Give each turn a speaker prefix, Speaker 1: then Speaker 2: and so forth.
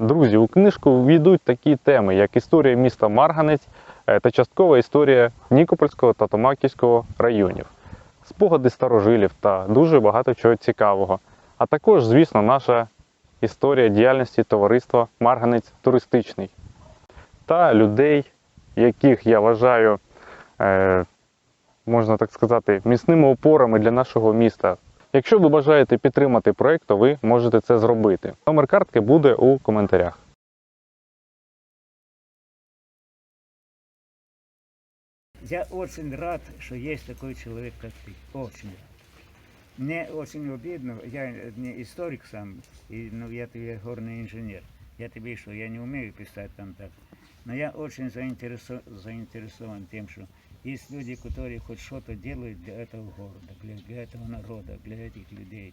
Speaker 1: Друзі, у книжку війдуть такі теми, як історія міста Марганець е, та часткова історія Нікопольського та Томаківського районів, спогади старожилів та дуже багато чого цікавого. А також, звісно, наша історія діяльності товариства Марганець туристичний та людей, яких я вважаю, е, можна так сказати, міцними опорами для нашого міста. Якщо ви бажаєте підтримати проект, то ви можете це зробити. Номер картки буде у коментарях.
Speaker 2: Я очень рад, что есть такой человек, как ты. Очень рад. Мне очень обидно, я не историк сам, и, ну, я тебе горный инженер. Я тебе что, я не умею писать там так. Но я очень заинтересован, заинтересован тем, что есть люди, которые хоть что-то делают для этого города, для, для этого народа, для этих людей.